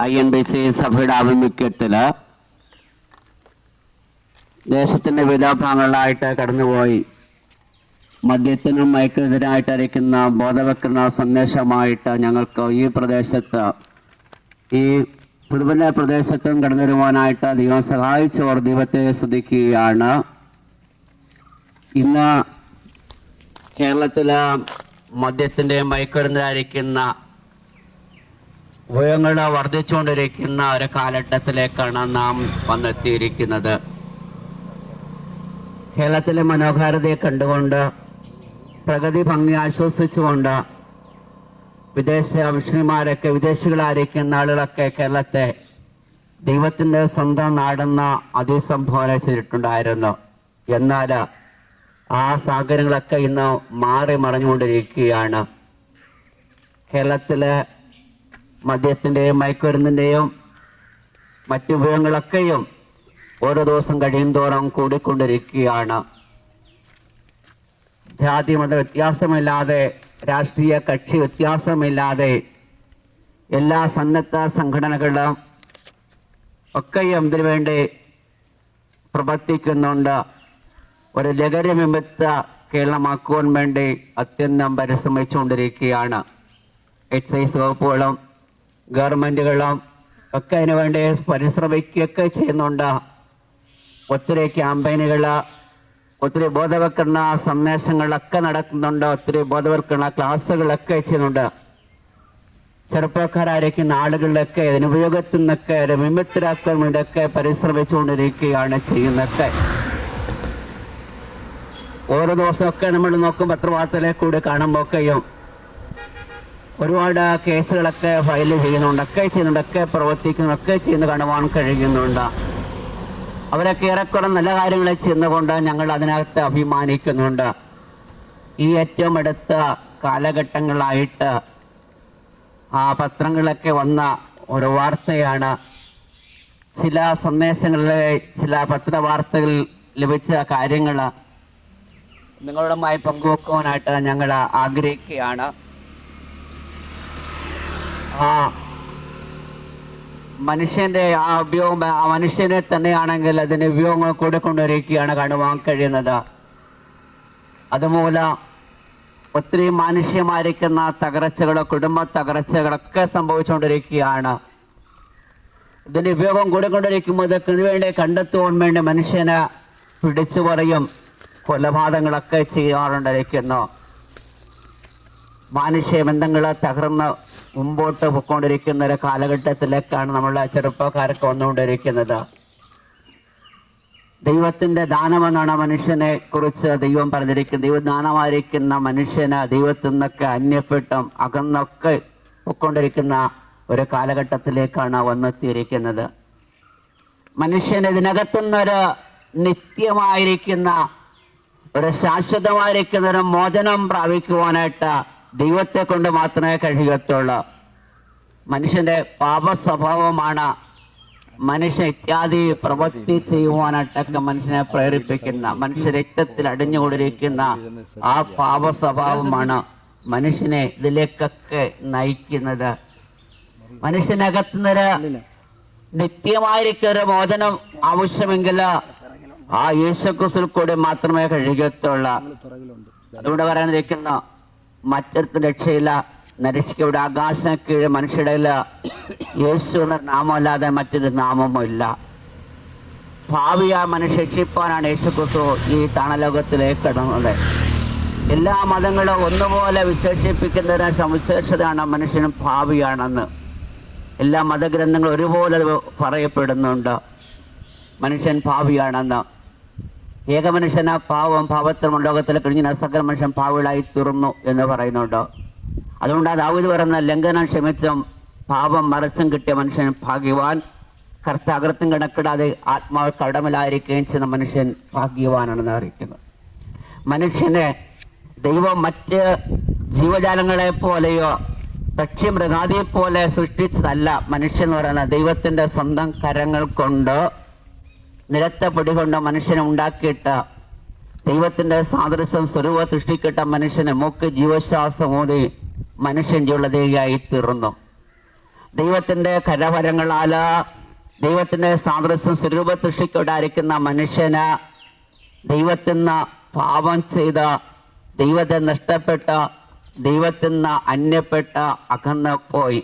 I N B C സഭയുടെ ആഭിമുഖ്യത്തിൽ ദേശത്തിന്റെ വിവിധ ഭാഗങ്ങളിലായിട്ട് കടന്നുപോയി. മദ്യത്തിനും മയക്കെതിരായിട്ട് അരയ്ക്കുന്ന ബോധവൽക്കരണ സന്ദേശമായിട്ട് ഞങ്ങൾക്ക് ഈ പ്രദേശത്ത് ഈ പുതുവല്ല പ്രദേശത്തും കടന്നു വരുവാനായിട്ട് ദൈവം സഹായിച്ചവർ ദൈവത്തെ ശ്രദ്ധിക്കുകയാണ് ഇന്ന് കേരളത്തിൽ മദ്യത്തിന്റെ മയക്കുമരുന്നിലായിരിക്കുന്ന ഉപയോഗങ്ങൾ വർദ്ധിച്ചുകൊണ്ടിരിക്കുന്ന ഒരു കാലഘട്ടത്തിലേക്കാണ് നാം വന്നെത്തിയിരിക്കുന്നത്. കേരളത്തിലെ മനോഹാരിതയെ കണ്ടുകൊണ്ട് പ്രകൃതി ഭംഗി ആശ്വസിച്ചുകൊണ്ട് വിദേശ മിഷണിമാരൊക്കെ വിദേശികളായിരിക്കുന്ന ആളുകളൊക്കെ കേരളത്തെ ദൈവത്തിന്റെ സ്വന്തം നാടെന്ന അതിസംഭാവന ചെയ്തിട്ടുണ്ടായിരുന്നു. എന്നാൽ ആ സാഹചര്യങ്ങളൊക്കെ ഇന്ന് മാറി മറിഞ്ഞുകൊണ്ടിരിക്കുകയാണ്. കേരളത്തിലെ മദ്യത്തിന്റെയും മയക്കുമരുന്നിന്റെയും മറ്റു ഉപയോഗങ്ങളൊക്കെയും ഓരോ ദിവസം കഴിയുന്തോറും കൂടിക്കൊണ്ടിരിക്കുകയാണ്. ജാതി മത വ്യത്യാസമില്ലാതെ രാഷ്ട്രീയ കക്ഷി വ്യത്യാസമില്ലാതെ എല്ലാ സന്നദ്ധ സംഘടനകളും ഒക്കെയും ഇതിനു വേണ്ടി പ്രവർത്തിക്കുന്നുണ്ട്. ഒരു ലഹരി കേരളമാക്കുവാൻ വേണ്ടി അത്യന്തം പരിശ്രമിച്ചുകൊണ്ടിരിക്കുകയാണ്. എക്സൈസ് വകുപ്പുകളും ഗവൺമെന്റുകളും ഒക്കെ അതിനു വേണ്ടി പരിശ്രമിക്കുകയൊക്കെ ചെയ്യുന്നുണ്ട്. ഒത്തിരി ക്യാമ്പയിനുകൾ ഒത്തിരി ബോധവൽക്കരണ സന്ദേശങ്ങളൊക്കെ നടക്കുന്നുണ്ട്. ഒത്തിരി ബോധവൽക്കരണ ക്ലാസ്സുകളൊക്കെ ചെയ്യുന്നുണ്ട്. ചെറുപ്പക്കാരായിരിക്കുന്ന ആളുകളിലൊക്കെ അതിനുപയോഗത്തിൽ നിന്നൊക്കെ ഒരു വിമുക്തരാക്കാൻ വേണ്ടിയൊക്കെ പരിശ്രമിച്ചുകൊണ്ടിരിക്കുകയാണ് ചെയ്യുന്നത് ഓരോ ദിവസമൊക്കെ നമ്മൾ നോക്കും പത്രവാർത്തയിലെ കൂടി കാണുമ്പോഴൊക്കെയും ഒരുപാട് കേസുകളൊക്കെ ഫയൽ ചെയ്യുന്നുണ്ട്. ഒക്കെ ചെയ്യുന്നുണ്ട്. ഒക്കെ പ്രവർത്തിക്കുന്നു. ഒക്കെ ചെയ്യുന്ന കാണുവാൻ കഴിയുന്നുണ്ട്. അവരൊക്കെ ഏറെക്കുറെ നല്ല കാര്യങ്ങൾ ചെയ്യുന്നതുകൊണ്ട് ഞങ്ങൾ അതിനകത്ത് അഭിമാനിക്കുന്നുണ്ട്. ഈ ഏറ്റവും അടുത്ത കാലഘട്ടങ്ങളായിട്ട് ആ പത്രങ്ങളൊക്കെ വന്ന ഒരു വാർത്തയാണ്. ചില സന്ദേശങ്ങളിലെ ചില പത്രവാർത്തകൾ ലഭിച്ച കാര്യങ്ങൾ നിങ്ങളുമായി പങ്കുവെക്കുവാനായിട്ട് ഞങ്ങൾ ആഗ്രഹിക്കുകയാണ്. ആ മനുഷ്യന്റെ ആ ഉപയോഗം ആ മനുഷ്യനെ തന്നെയാണെങ്കിൽ അതിന് ഉപയോഗങ്ങൾ കൂടിക്കൊണ്ടിരിക്കുകയാണ് കാണുവാൻ കഴിയുന്നത്. അതുമൂലം ഒത്തിരി മാനുഷ്യമായിരിക്കുന്ന തകർച്ചകളോ കുടുംബ തകർച്ചകളൊക്കെ സംഭവിച്ചുകൊണ്ടിരിക്കുകയാണ്. ഇതിന്റെ ഉപയോഗം കൂടിക്കൊണ്ടിരിക്കുമ്പോൾ ഇതൊക്കെ വേണ്ടി കണ്ടെത്തുവാൻ വേണ്ടി മനുഷ്യനെ പിടിച്ചു പറയും കൊലപാതകങ്ങളൊക്കെ ചെയ്യാറുണ്ടായിരിക്കുന്നു. മാനുഷ്യ ബന്ധങ്ങൾ തകർന്ന് മുമ്പോട്ട് പൊക്കൊണ്ടിരിക്കുന്ന ഒരു കാലഘട്ടത്തിലേക്കാണ് നമ്മളെ ചെറുപ്പക്കാരൊക്കെ വന്നുകൊണ്ടിരിക്കുന്നത്. ദൈവത്തിന്റെ ദാനമെന്നാണ് മനുഷ്യനെ കുറിച്ച് ദൈവം പറഞ്ഞിരിക്കുന്നത്. ദൈവദാനമായിരിക്കുന്ന മനുഷ്യന് ദൈവത്തിൽ നിന്നൊക്കെ അന്യപ്പെട്ടും അകന്നൊക്കെ പൊക്കൊണ്ടിരിക്കുന്ന ഒരു കാലഘട്ടത്തിലേക്കാണ് വന്നെത്തിയിരിക്കുന്നത്. മനുഷ്യൻ ഇതിനകത്തുനിന്നൊരു നിത്യമായിരിക്കുന്ന ഒരു ശാശ്വതമായിരിക്കുന്ന ഒരു മോചനം പ്രാപിക്കുവാനായിട്ട് ദൈവത്തെ കൊണ്ട് മാത്രമേ കഴിയത്തുള്ളൂ മനുഷ്യന്റെ പാപ സ്വഭാവമാണ് മനുഷ്യ ഇത്യാദി പ്രവൃത്തി ചെയ്യുവാനായിട്ടൊക്കെ മനുഷ്യനെ പ്രേരിപ്പിക്കുന്ന മനുഷ്യ രക്തത്തിൽ അടിഞ്ഞുകൊണ്ടിരിക്കുന്ന ആ പാപ സ്വഭാവമാണ് മനുഷ്യനെ ഇതിലേക്കൊക്കെ നയിക്കുന്നത്. മനുഷ്യനകത്തുനിന്ന് നിത്യമായിരിക്കും ഒരു മോചനം ആവശ്യമെങ്കിൽ ആ യേശുക്രിസ്തു കൂടി മാത്രമേ കഴിയത്തുള്ളൂ അതുകൊണ്ട് പറയാനിരിക്കുന്ന മറ്റൊരു രക്ഷയില്ല നരക്ഷിക്കവിടെ ആകാശം കീഴ് മനുഷ്യരുടെ യേശു എന്ന നാമമല്ലാതെ മറ്റൊരു നാമമോ ഇല്ല. ഭാവിയ മനുഷ്യ രക്ഷിപ്പാനാണ് യേശു യേശുക്രിസ്തു ഈ താണലോകത്തിലേക്ക് കടന്നത്. എല്ലാ മതങ്ങളും ഒന്നുപോലെ വിശേഷിപ്പിക്കുന്നതിന് സവിശേഷതയാണ് മനുഷ്യനും ഭാവിയാണെന്ന്. എല്ലാ മതഗ്രന്ഥങ്ങളും ഒരുപോലെ പറയപ്പെടുന്നുണ്ട്. മനുഷ്യൻ ഭാവിയാണെന്ന്. ഏകമനുഷ്യന പാവം പാവത്തിനും ലോകത്തിൽ കഴിഞ്ഞ സകല മനുഷ്യൻ പാവുകളായി തീർന്നു എന്ന് പറയുന്നുണ്ടോ. അതുകൊണ്ട് ആ ദാവൂദ് പറയുന്ന ലംഘനം ക്ഷമിച്ചും പാപം മറച്ചും കിട്ടിയ മനുഷ്യൻ ഭാഗ്യവാൻ. കർത്താകൃത്തും കിടക്കിടാതെ ആത്മാവ് കടമലായിരിക്കുകയും ചെയ്യുന്ന മനുഷ്യൻ ഭാഗ്യവാനാണെന്ന് അറിയിക്കുന്നത് മനുഷ്യനെ ദൈവം മറ്റ് ജീവജാലങ്ങളെ പോലെയോ പക്ഷി മൃഗാദിയെ പോലെ സൃഷ്ടിച്ചതല്ല. മനുഷ്യൻ എന്ന് പറയുന്നത് ദൈവത്തിന്റെ സ്വന്തം കരങ്ങൾ കൊണ്ട് നിരത്ത പൊടി കൊണ്ട് മനുഷ്യനെ ഉണ്ടാക്കിയിട്ട് ദൈവത്തിന്റെ സാദൃശ്യം സ്വരൂപ സൃഷ്ടിക്കിട്ട മനുഷ്യനെ മൂക്ക് ജീവശ്വാസം ഊതി മനുഷ്യൻ ജീവളതയായി തീർന്നു ദൈവത്തിന്റെ കരഫലങ്ങളാല ദൈവത്തിന്റെ സാദൃശ്യം സ്വരൂപ സൃഷ്ടിക്കൊണ്ടായിരിക്കുന്ന മനുഷ്യന് ദൈവത്തിൽ നിന്ന് പാപം ചെയ്ത ദൈവത്തെ നഷ്ടപ്പെട്ട ദൈവത്തിൽ നിന്ന് അന്യപ്പെട്ട അകന്ന് പോയി.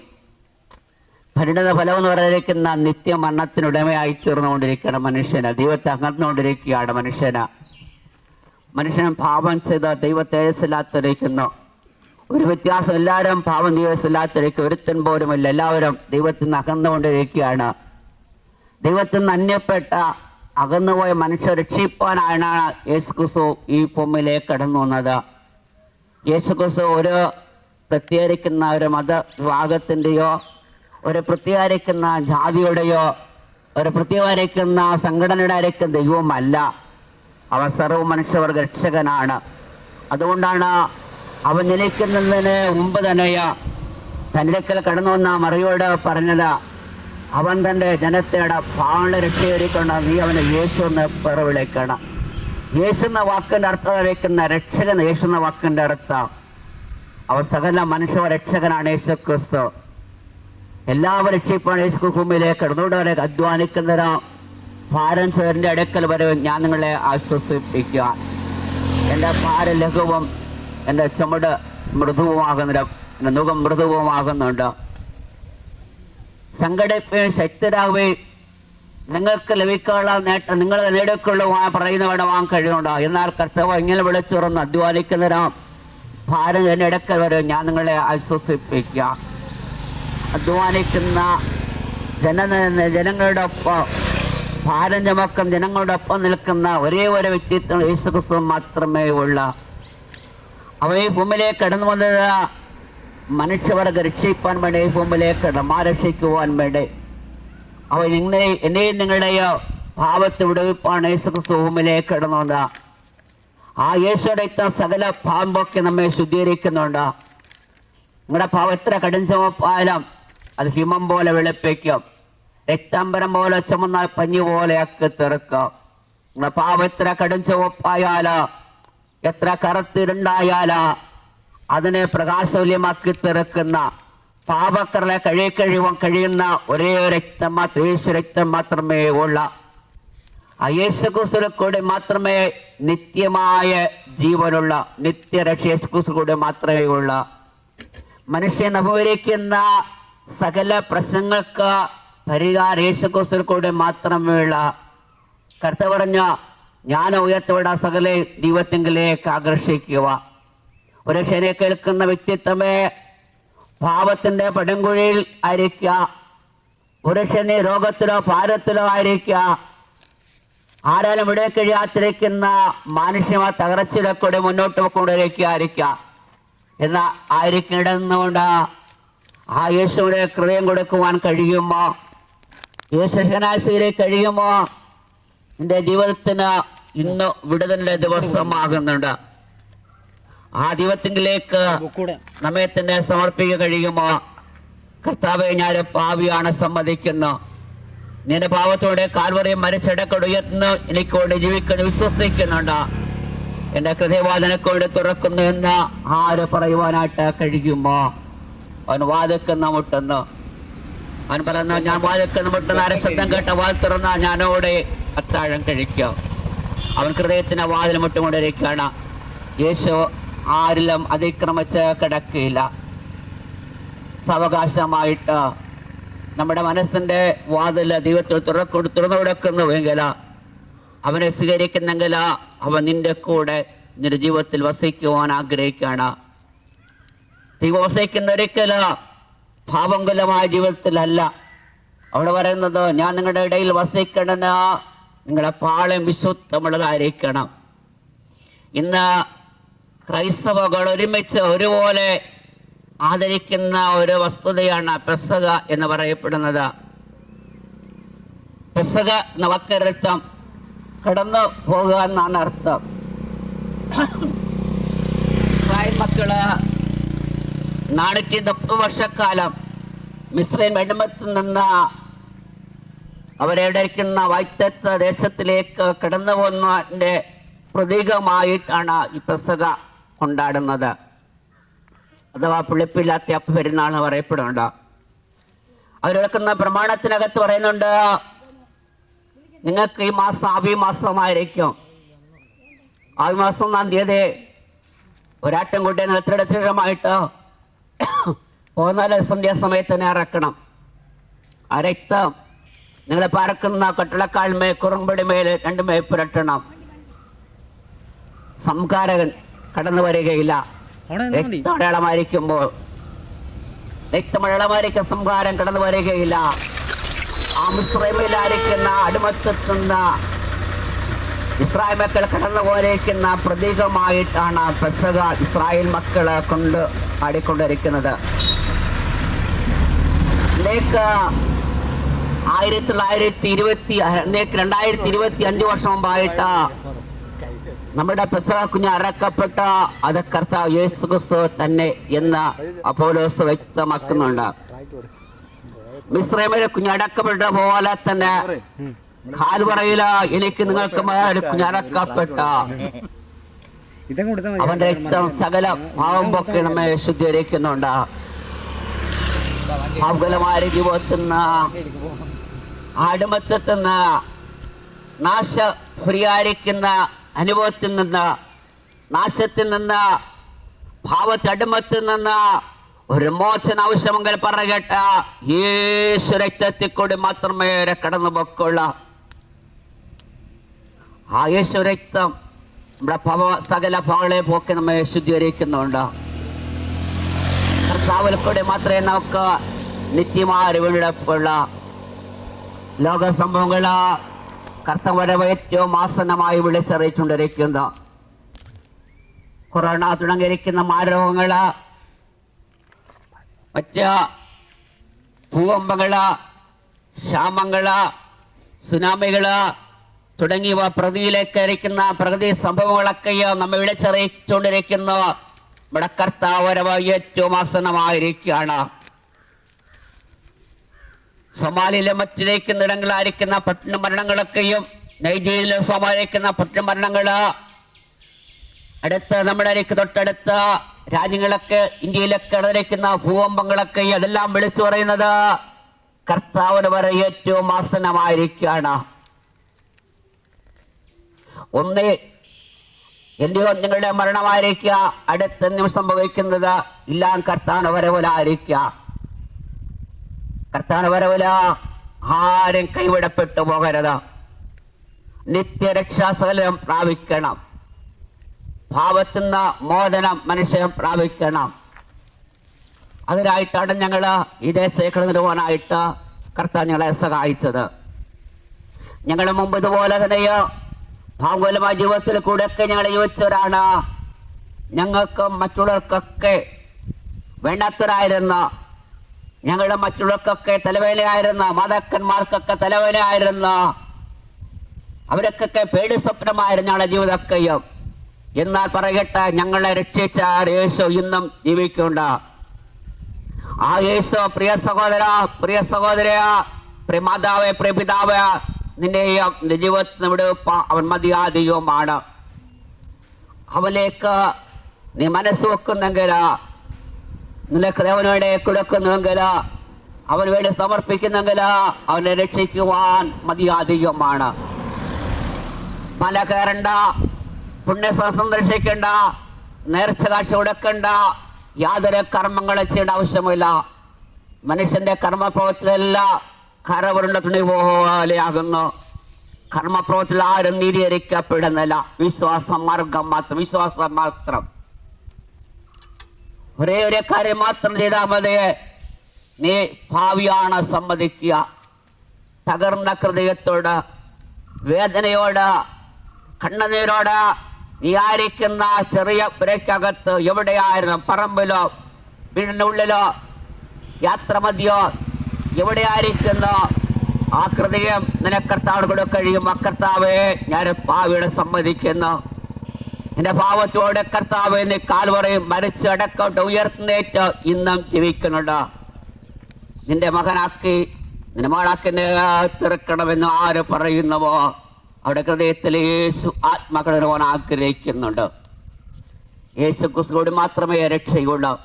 പരിണിത ഫലം എന്ന് പറഞ്ഞിരിക്കുന്ന നിത്യമരണത്തിനുടമയായി തീർന്നുകൊണ്ടിരിക്കുകയാണ് മനുഷ്യന്. ദൈവത്തെ അകർന്നുകൊണ്ടിരിക്കുകയാണ് മനുഷ്യന്. മനുഷ്യൻ പാപം ചെയ്ത് ദൈവത്തെ എഴുസില്ലാത്തിരിക്കുന്നു ഒരു വ്യത്യാസം എല്ലാവരും പാപം ദൈവസില്ലാത്തിരിക്കും ഒരുത്തൻ പോലുമില്ല എല്ലാവരും ദൈവത്തിൽ നിന്ന് അകന്നുകൊണ്ടിരിക്കുകയാണ്. ദൈവത്തിൽ നിന്ന് അന്യപ്പെട്ട അകന്നുപോയ മനുഷ്യ രക്ഷിപ്പാനാണ് യേശുക്രിസ്തു ഈ ഭൂമിയിലേക്ക് കടന്നു വന്നത്. യേശുക്രിസ്തു ഒരു പ്രത്യേകിക്കുന്ന ഒരു മത വിഭാഗത്തിന്റെയോ ഒരു പ്രത്യേകിക്കുന്ന ജാതിയുടെയോ ഒരു പ്രത്യേകിക്കുന്ന സംഘടനയുടെ ആയിരിക്കും ദൈവമല്ല. അവൻ സർവ മനുഷ്യവർഗ രക്ഷകനാണ്. അതുകൊണ്ടാണ് അവൻ നിലയ്ക്കുന്നതിന് മുമ്പ് തന്നെയ തന്നിലേക്കൽ കടന്നു വന്ന മറിയോട് പറഞ്ഞത് അവൻ തന്റെ ജനത്തേടെ പാള രക്ഷകരിക്കൊണ്ട് നീ അവനെ യേശു എന്ന് പേർ വിളിക്കണം. യേശു എന്ന വാക്കിന്റെ അർത്ഥം വയ്ക്കുന്ന രക്ഷകൻ യേശു എന്ന വാക്കിന്റെ അർത്ഥം. അവ സകല മനുഷ്യ രക്ഷകനാണ് യേശു ക്രിസ്തു എല്ലാവരും രക്ഷിപ്പാണ് യേശു ഭൂമിയിലേക്ക് കടന്നുകൊണ്ടവരെ അധ്വാനിക്കുന്നതിന് ഭാരൻ അടുക്കൽ വരെ ഞാൻ നിങ്ങളെ ആശ്വസിപ്പിക്കുക. എന്റെ ഭാരം ലഘുവും എന്റെ ചുമട് മൃദുവുമാകുന്നില്ല എന്റെ മുഖം മൃദുവുമാകുന്നുണ്ട്. സംഘടിപ്പുകയും ശക്തരാകുകയും നിങ്ങൾക്ക് ലഭിക്കാനുള്ള നേട്ടം നിങ്ങൾ നേടിക്കൊള്ളുവാൻ പറയുന്നവരുടെ വാങ്ങാൻ കഴിയുന്നുണ്ടോ എന്നാൽ കർത്തവ ഇങ്ങനെ വിളിച്ചുറന്ന് അധ്വാനിക്കുന്നതിനാ ഭാരം എന്നെ ഇടയ്ക്കൽ വരെ ഞാൻ നിങ്ങളെ ആശ്വസിപ്പിക്കുക. അധ്വാനിക്കുന്ന ജന ജനങ്ങളുടെ ഒപ്പം ഭാരം ചുമക്കം ജനങ്ങളുടെ ഒപ്പം നിൽക്കുന്ന ഒരേ ഒരു വ്യക്തിത്വം യേശുക്രിസ്തു മാത്രമേ ഉള്ള. അവ ഈ ഭൂമിയിലേക്ക് കടന്നു വന്നത് മനുഷ്യവർഗ രക്ഷിക്കാൻ വേണ്ടി ഈ ഭൂമിയിലേക്ക് രക്ഷിക്കുവാൻ വേണ്ടി. അവ നിങ്ങളെ എന്നെയും നിങ്ങളുടെയോ പാപത്തെ വിടുവിപ്പാണ് യേശുക്രിസ്തു ഭൂമിയിലേക്ക് കടന്നു വന്നത്. ആ യേശുയുടെ ഇത്ത സകല പാമ്പൊക്കെ നമ്മെ ശുദ്ധീകരിക്കുന്നുണ്ട്. നിങ്ങളുടെ പാവം എത്ര കടും ചുമപ്പായാലും അത് ഹിമം പോലെ വെളുപ്പിക്കും. രക്താംബരം പോലെ ചുമന്നാൽ പഞ്ഞു പോലെ അക്കി തീർക്കും. നിങ്ങളുടെ പാവം എത്ര കടും ചുവപ്പായാലോ എത്ര കറുത്തിരുണ്ടായാലോ അതിനെ പ്രകാശവല്യമാക്കി തീർക്കുന്ന പാപക്കറിലെ കഴി കഴിവും കഴിയുന്ന ഒരേ രക്തം മാത്രം യേശു രക്തം മാത്രമേ ഉള്ള. ആ യേശുക്രിസ്തുവിൽ കൂടി മാത്രമേ നിത്യമായ ജീവനുള്ള നിത്യരക്ഷ യേശുക്രിസ്തു കൂടി മാത്രമേ ഉള്ള. മനുഷ്യൻ അഭിമുഖീകരിക്കുന്ന സകല പ്രശ്നങ്ങൾക്ക് പരിഹാര യേശുക്രിസ്തുവിൽ കൂടി മാത്രമേ ഉള്ള കർത്ത പറഞ്ഞ ഞാൻ ഉയർത്തവിട സകല ദൈവത്തെങ്കിലേക്ക് ആകർഷിക്കുക. ഒരു ശരിയെ കേൾക്കുന്ന വ്യക്തിത്വമേ പാപത്തിന്റെ പടുങ്കുഴിയിൽ ആയിരിക്കുക. പുരുഷനെ രോഗത്തിലോ ഭാരത്തിലോ ആയിരിക്കുക. ആരാലും ഇവിടെ കഴിയാത്തിരിക്കുന്ന മാനുഷ്യമായ തകർച്ചയിലൊക്കെ മുന്നോട്ട് മുന്നോട്ട് കൊണ്ടിരിക്കുക എന്ന ആയിരിക്കും ഇടന്നുകൊണ്ട് ആ യേശുവിടെ ഹൃദയം കൊടുക്കുവാൻ കഴിയുമോ? യേശുനാശിയിലേക്ക് കഴിയുമോ? നിന്റെ ജീവിതത്തിന് ഇന്ന് വിടുതലിന്റെ ദിവസമാകുന്നുണ്ട്. ആ ദൈവത്തിലേക്ക് നമ്മെ തന്നെ സമർപ്പിക്കുക കഴിയുമോ? കർത്താവെ ഞാൻ പാവിയാണ് സമ്മതിക്കുന്നു. നിന്റെ പാവത്തോടെ കാൽവറയും മരിച്ചടക്കടുയർന്ന് എനിക്ക് വേണ്ടി ജീവിക്കുന്നു വിശ്വസിക്കുന്നുണ്ട്. എന്റെ ഹൃദയവാദനക്കോട് തുറക്കുന്നു എന്ന് ആര് പറയുവാനായിട്ട് കഴിയുമോ? അവൻ വാതക്കുന്ന മുട്ടുന്നു. അവൻ പറയുന്ന ഞാൻ വാതക്കുന്ന മുട്ടെന്ന് അരശബ്ദം ശബ്ദം കേട്ട വാൽ തുറന്ന ഞാനോടെ അത്താഴം കഴിക്കാം. അവൻ ഹൃദയത്തിന് വാതിൽ മുട്ടുകൊണ്ടിരിക്കുകയാണ്. യേശു ആരിലും അതിക്രമിച്ച് കിടക്കില്ല സാവകാശമായിട്ട് നമ്മുടെ മനസ്സിന്റെ വാതിൽ ദൈവത്തിൽ തുറക്കൊടു തുറന്നു കൊടുക്കുന്നുവെങ്കിൽ അവനെ സ്വീകരിക്കുന്നെങ്കിൽ അവൻ നിന്റെ കൂടെ നിന്റെ ജീവിതത്തിൽ വസിക്കുവാൻ ആഗ്രഹിക്കുകയാണ്. ഒരിക്കൽ ഭാവങ്കുലമായ ജീവിതത്തിലല്ല. അവിടെ പറയുന്നത് ഞാൻ നിങ്ങളുടെ ഇടയിൽ വസിക്കണമെന്ന് നിങ്ങളുടെ പാളയം വിശുദ്ധമുള്ളതായിരിക്കണം. ഇന്ന് ക്രൈസ്തവകൾ ഒരുമിച്ച് ഒരുപോലെ ആദരിക്കുന്ന ഒരു വസ്തുതയാണ് പെസക എന്ന് പറയപ്പെടുന്നത്. പെസക എന്ന വക്കരത്വം കടന്നു പോകുക എന്നാണ് അർത്ഥം. മക്കൾ നാനൂറ്റി മുപ്പത് വർഷക്കാലം മിശ്രൈൻ വെടിമത്ത് നിന്ന് അവരെവിടേക്കുന്ന വൈത്തത്ത ദേശത്തിലേക്ക് കടന്നു പോകുന്നതിന്റെ പ്രതീകമായിട്ടാണ് ഈ പെസക കൊണ്ടാടുന്നത്. അഥവാ പുളിപ്പില്ലാത്ത പെരുന്നാൾ പറയപ്പെടുന്നുണ്ട്. അവരെടുക്കുന്ന പ്രമാണത്തിനകത്ത് പറയുന്നുണ്ട് നിങ്ങൾക്ക് ഈ മാസം ആവിമാസമായിരിക്കും ആവിമാസം ഒന്നാം തീയതി ഒരാട്ടം കൂട്ടിയ നിലത്തിടത്തിടമായിട്ട് പതിനാല് സന്ധ്യാസമയത്ത് തന്നെ ഇറക്കണം ആ രക്തം നിങ്ങൾ പറക്കുന്ന കട്ടിളക്കാൽമേ കുറുമ്പടി മേൽ രണ്ടുമേ പുരട്ടണം. സംഹാരകൻ കടന്നു വരികയില്ല. രക്തമടയാളമായിരിക്കുമ്പോൾ രക്തമടയാളമായിരിക്കും സംഹാരം കടന്നു വരികയില്ല. ആ മിശ്രമിലായിരിക്കുന്ന അടിമത്തത്തുന്ന ഇസ്രായേൽ മക്കൾ കടന്നു പോയിരിക്കുന്ന പ്രതീകമായിട്ടാണ് പെസക ഇസ്രായേൽ മക്കളെ കൊണ്ട് ആടിക്കൊണ്ടിരിക്കുന്നത്. ആയിരത്തി തൊള്ളായിരത്തി ഇരുപത്തി രണ്ടായിരത്തി ഇരുപത്തി അഞ്ച് വർഷം മുമ്പായിട്ട് നമ്മുടെ പെസക കുഞ്ഞ് അറക്കപ്പെട്ട അത് കർത്താവ് യേശു ക്രിസ്തു തന്നെ എന്ന് അപ്പോലോസ് വ്യക്തമാക്കുന്നുണ്ട്. മിശ്രമിലെ കുഞ്ഞടക്കപ്പെട്ട പോലെ തന്നെ കാൽവറയില എനിക്ക് നിങ്ങൾക്ക് മതി. അവന്റെ രക്തം സകല പാവമ്പൊക്കെ നമ്മെ ശുദ്ധീകരിക്കുന്നുണ്ട്. പാവകലമായ ജീവിതത്തിൽ നിന്ന് അടിമത്തത്തിൽ നിന്ന് നാശപ്രിയാരിക്കുന്ന അനുഭവത്തിൽ നിന്ന് നാശത്തിൽ നിന്ന് ഭാവത്തടിമത്തിൽ നിന്ന് ഒരു മോചന ആവശ്യമെങ്കിൽ പറയട്ട യേശു രക്തത്തിൽ കൂടി മാത്രമേ കടന്നു പൊക്കുള്ളൂ ആ യേശു രക്തം നമ്മുടെ ഭവ സകല ഭവങ്ങളെ പോക്കി നമ്മെ ശുദ്ധീകരിക്കുന്നുണ്ട്. കർത്താവിൽ കൂടി മാത്രമേ നമുക്ക് നിത്യമായ വീണ്ടെടുപ്പുള്ള ലോക സംഭവങ്ങൾ കർത്തവരവ് ഏറ്റവും ആസന്നമായി വിളിച്ചറിയിച്ചുകൊണ്ടിരിക്കുന്നു. കൊറോണ തുടങ്ങിയിരിക്കുന്ന മാരോഗങ്ങൾ മറ്റ് ഭൂകമ്പങ്ങൾ ക്ഷാമങ്ങൾ സുനാമികൾ തുടങ്ങിയവ പ്രകൃതിയിലേക്ക് ഇരിക്കുന്ന പ്രകൃതി സംഭവങ്ങളൊക്കെയും നമ്മെ വിളിച്ചറിയിച്ചുകൊണ്ടിരിക്കുന്ന. ഇവിടെ കർത്താവരവ് ഏറ്റവും ആസന്നമായിരിക്കുകയാണ്. സൊമാലിയിലെ മറ്റിരിക്കുന്ന ഇടങ്ങളായിരിക്കുന്ന പട്ടിണ മരണങ്ങളൊക്കെയും നൈജീരിയയിലെ സോമാലിക്കുന്ന പട്ടിണ മരണങ്ങൾ അടുത്ത് നമ്മുടെ അരിക്ക് തൊട്ടടുത്ത രാജ്യങ്ങളൊക്കെ ഇന്ത്യയിലൊക്കെ നടന്നിരിക്കുന്ന ഭൂകമ്പങ്ങളൊക്കെ അതെല്ലാം വിളിച്ചു പറയുന്നത് കർത്താവിന് വരെ ഏറ്റവും ആസന്നമായിരിക്കുകയാണ്. ഒന്ന്. എന്റെയോ നിങ്ങളുടെ മരണമായിരിക്കുക. അടുത്ത നിമിഷം സംഭവിക്കുന്നത് ഇല്ലാൻ കർത്താവിന് വരവലായിരിക്കുക. കർത്താന വരവില ആരും കൈവിടപ്പെട്ടു പോകരുത്. നിത്യരക്ഷാസകലം പ്രാപിക്കണം. ഭാവത്തുനിന്ന് മോചനം മനുഷ്യൻ പ്രാപിക്കണം. അതിനായിട്ടാണ് ഞങ്ങൾ ഈ ദേശേക്കൾ നിറുവാനായിട്ട് കർത്താവ് ഞങ്ങളെ സഹായിച്ചത്. ഞങ്ങളുടെ മുമ്പ് ഇതുപോലെ തന്നെയോ ഭാഗോലമായ ജീവിതത്തിൽ കൂടെയൊക്കെ ഞങ്ങൾ ജീവിച്ചവരാണ് ഞങ്ങൾക്ക് മറ്റുള്ളവർക്കൊക്കെ വേണ്ടാത്തവരായിരുന്ന. ഞങ്ങളുടെ മറ്റുള്ളവർക്കൊക്കെ തലവേലയായിരുന്ന മാതാക്കന്മാർക്കൊക്കെ തലവേലയായിരുന്ന അവരൊക്കെ പേടി സ്വപ്നമായിരുന്നു ഞങ്ങളുടെ ജീവിതമൊക്കെയും. എന്നാൽ പറയട്ടെ ഞങ്ങളെ രക്ഷിച്ച യേശു ഇന്നും ജീവിക്കുന്നുണ്ട്. ആ യേശു പ്രിയ സഹോദര പ്രിയ സഹോദര പ്രിയ മാതാവേ പ്രിയ പിതാവ് നിന്റെയും നിന്റെ ജീവിതത്തിന് വിടുവിപ്പ അവൻ മതിയാദിയുമാണ് അവനിലേക്ക് നീ മനസ്സ് വെക്കുന്നെങ്കിൽ നിനക്ക് ദേവനോടെ കൊടുക്കുന്നുവെങ്കിൽ അവന് വേണ്ടി സമർപ്പിക്കുന്നെങ്കിൽ അവനെ രക്ഷിക്കുവാൻ മതിയാദിയുമാണ് മല കയറണ്ട പുണ്യസ്ഥലം സന്ദർശിക്കേണ്ട നേർച്ച കാഴ്ച കൊടുക്കണ്ട യാതൊരു കർമ്മങ്ങളും ചെയ്യേണ്ട ആവശ്യമില്ല. മനുഷ്യന്റെ കർമ്മപ്രവത്തിലെല്ലാം കരവരുണ്ട തുണി പോലെയാകുന്നു കർമ്മപ്രവത്തിൽ ആരും നീതീകരിക്കപ്പെടുന്നില്ല വിശ്വാസം മാർഗം മാത്രം വിശ്വാസം മാത്രം. ഒരേ ഒരേ കാര്യം മാത്രം ചെയ്താൽ മതി. നീ ഭാവിയാണ് സമ്മതിക്കുക. തകർന്ന ഹൃദയത്തോട് വേദനയോട് കണ്ണുനീരോട് നീ ആയിരിക്കുന്ന ചെറിയ പുരയ്ക്കകത്ത് എവിടെയായിരുന്നു? പറമ്പിലോ വീടിനുള്ളിലോ യാത്ര മതിയോ? എവിടെയായിരിക്കുന്നു ആ ഹൃദയം നിനക്ക് കർത്താവിന് കൂടെ കഴിയും? ആ കർത്താവെ ഞാൻ പാവിയുടെ സമ്മതിക്കുന്നു. എന്റെ പാവത്തോടെ കർത്താവ് നീ കാൽവറയും മരിച്ച് അടക്കോട്ട് ഉയർത്തുന്നേറ്റ് ഇന്നും ജീവിക്കുന്നുണ്ട്. നിന്റെ മകനാക്കി നിന്റെ മകളാക്കി തിറക്കണമെന്ന് ആര് പറയുന്നുവോ? അവിടെ ഹൃദയത്തിൽ യേശു ആത്മകടനവൻ ആഗ്രഹിക്കുന്നുണ്ട്. യേശു കുസുകൂടി മാത്രമേ രക്ഷയുള്ളൂ.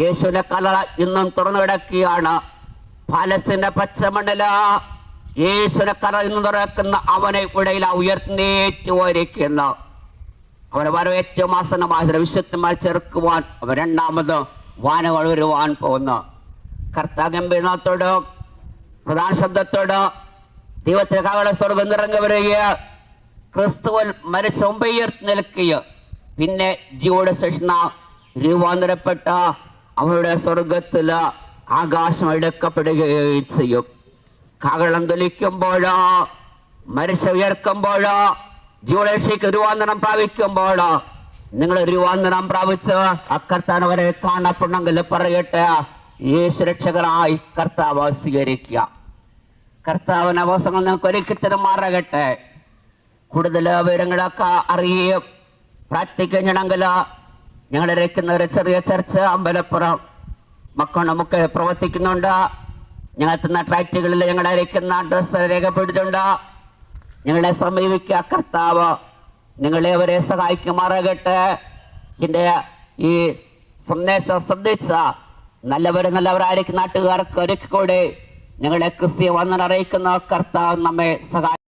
യേശുവിന്റെ കല ഇന്നും തുറന്നു കിടക്കുകയാണ് പാലസ്തീന്റെ പച്ചമണല യേശുനെ കറന്നു തുറക്കുന്ന അവനെ ഇടയിൽ ഉയർന്നേറ്റു വരിക്കുന്ന അവനെ വരവ് ഏറ്റവും ആസനമായ വിശുദ്ധന്മാർ ചെറുക്കുവാൻ അവൻ രണ്ടാമത് വാനകൾ വരുവാൻ പോകുന്ന. കർത്താഗംഭീരനാഥത്തോട് പ്രധാന ശബ്ദത്തോട് ദൈവത്തെ കാവള സ്വർഗം നിറങ്ങി വരിക ക്രിസ്തുവൻ മരിച്ച നിൽക്കുക പിന്നെ ജീവോടെ ശേഷണ രൂപാന്തരപ്പെട്ട അവരുടെ സ്വർഗത്തിൽ ആകാശം എടുക്കപ്പെടുകയും ചെയ്യും. കകളം തൊലിക്കുമ്പോഴോ മരിച്ച ഉയർക്കുമ്പോഴോ ജീവരക്ഷയ്ക്ക് രൂപാന്തരം പ്രാപിക്കുമ്പോഴോ നിങ്ങൾ രൂപാന്തരം പ്രാപിച്ച് അക്കർത്താനവരെ കാണപ്പെടുന്നെങ്കിൽ പറയട്ടെ ഈ സുരക്ഷകരായി കർത്താവ് സ്വീകരിക്കുക. കർത്താവിന് അവസരങ്ങൾ നിങ്ങൾക്ക് ഒരിക്കലും മാറകട്ടെ കൂടുതൽ വിവരങ്ങളൊക്കെ അറിയുകയും പ്രാർത്ഥിക്കണമെങ്കിൽ ഞങ്ങൾ ഇരിക്കുന്ന ഒരു ചെറിയ ചർച്ച അമ്പലപ്പുറം മക്കൾ നമുക്ക് പ്രവർത്തിക്കുന്നുണ്ട്. ഞങ്ങൾ എത്തുന്ന ട്രാക്റ്റുകളിൽ ഞങ്ങൾ അയക്കുന്ന അഡ്രസ്സ് രേഖപ്പെടുത്തിയിട്ടുണ്ട് ഞങ്ങളെ സമീപിക്കുക കർത്താവ് നിങ്ങളെ അവരെ സഹായിക്കുമാറാകട്ടെ. എന്റെ ഈ സന്ദേശം ശ്രദ്ധിച്ച നല്ലവരും നല്ലവരായിരിക്കും നാട്ടുകാർക്ക് ഒരുക്കി കൂടെ ഞങ്ങളെ ക്രിസ്ത്യ വന്നറിയിക്കുന്ന കർത്താവ് നമ്മെ സഹായി